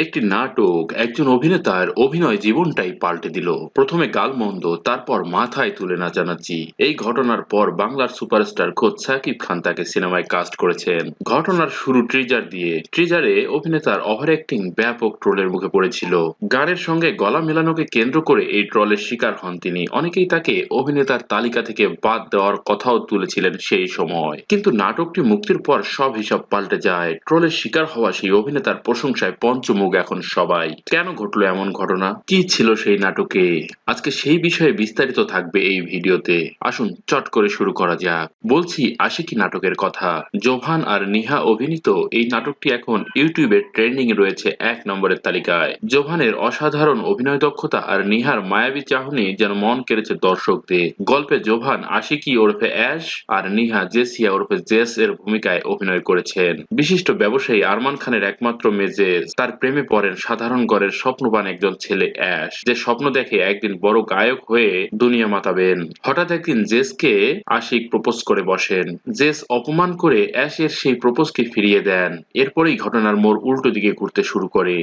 একটি নাটক, একজন অভিনেতার অভিনয় জীবনটাই পাল্টে দিল। প্রথমে গালমন্দ, তারপর মাথায় তুলে নাচানাচি। এই ঘটনার পর বাংলার সুপারস্টার খোদ সাকিব খান তাকে সিনেমায় কাস্ট করেছেন। ঘটনার শুরু ট্রিজার দিয়ে। ট্রিজারে অভিনেতার ওভার অ্যাক্টিং ব্যাপক ট্রোলের মুখে পড়েছিল। গানের সঙ্গে গলা মেলানোকে কেন্দ্র করে এই ট্রলের শিকার হন তিনি। অনেকেই তাকে অভিনেতার তালিকা থেকে বাদ দেওয়ার কথাও তুলেছিলেন সেই সময়। কিন্তু নাটকটি মুক্তির পর সব হিসাব পাল্টে যায়। ট্রলের শিকার হওয়া সেই অভিনেতার প্রশংসায় পঞ্চমুখ এখন সবাই। কেন ঘটলো এমন ঘটনা? কি ছিল সেই নাটকে? আজকে সেই বিষয়ে বিস্তারিত থাকবে এই ভিডিওতে। আসুন, চট করে শুরু করা যাক। বলছি আশিকি নাটকের কথা? জোভান আর নিহা অভিনীত এই নাটকটি এখন ইউটিউবে ট্রেন্ডিং রয়েছে এক নম্বরের তালিকায়। জোভানের অসাধারণ অভিনয় দক্ষতা আর নিহার মায়াবী চাহনি যেন মন কেড়েছে দর্শকদের। গল্পে জোভান আশিকি ওরফে অ্যাশ আর নিহা জেসিয়া ওরফে জেস এর ভূমিকায় অভিনয় করেছেন। বিশিষ্ট ব্যবসায়ী আরমান খানের একমাত্র মেজেজ তার প্রেমে পড়েন সাধারণ ঘরের স্বপ্নবান একজন ছেলে অ্যাশ, যে স্বপ্ন দেখে একদিন বড় গায়ক হয়ে দুনিয়া মাতাবেন। হঠাৎ একদিন জেসকে আশিক প্রপোজ করে বসেন। জেস অপমান করে অ্যাশের সেই প্রপোজকে ফিরিয়ে দেন। এরপরেই ঘটনার মোড় উল্টো দিকে ঘুরতে শুরু করে।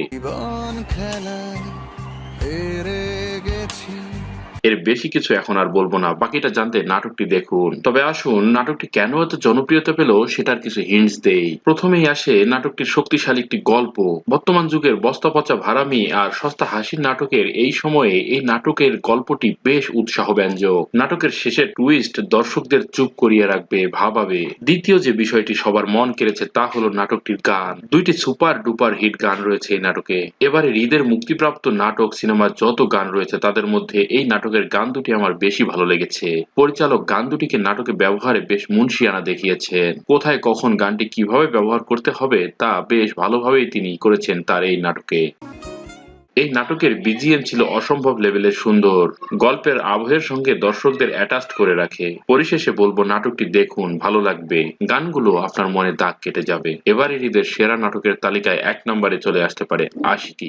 এর বেশি কিছু এখন আর বলব না। বাকিটা জানতে নাটকটি দেখুন। তবে আসুন, নাটকটি কেন এত জনপ্রিয়তা পেল সেটার কিছু হিন্টস দেই। প্রথমেই আসে নাটকটির শক্তিশালী একটি গল্প। বর্তমান যুগের বস্তা পচা ভাড়ামি আর সস্তা হাসির নাটকের এই সময়ে এই নাটকের গল্পটি বেশ উৎসাহ ব্যঞ্জক নাটকের শেষে টুইস্ট দর্শকদের চুপ করিয়ে রাখবে, ভাবাবে। দ্বিতীয় যে বিষয়টি সবার মন কেড়েছে তা হলো নাটকটির গান। দুইটি সুপার ডুপার হিট গান রয়েছে এই নাটকে। এবারে ঈদের মুক্তিপ্রাপ্ত নাটক, সিনেমার যত গান রয়েছে তাদের মধ্যে এই নাটকের গান দুটি আমার বেশি ভালো লেগেছে। পরিচালক গান দুটিকে নাটকে ব্যবহারে বেশ মুন্সিয়ানা দেখিয়েছেন। কোথায় কখন গানটি কীভাবে ব্যবহার করতে হবে তা বেশ ভালোভাবেই তিনি করেছেন তার এই নাটকে। এই নাটকের বিজিএম ছিল অসম্ভব লেভেলের সুন্দর। গল্পের আবহের সঙ্গে দর্শকদের অ্যাটাচড করে রাখে। পরিশেষে বলব, নাটকটি দেখুন, ভালো লাগবে। গানগুলো আপনার মনে দাগ কেটে যাবে। এবারের ঈদের সেরা নাটকের তালিকায় এক নম্বরে চলে আসতে পারে আশিকি।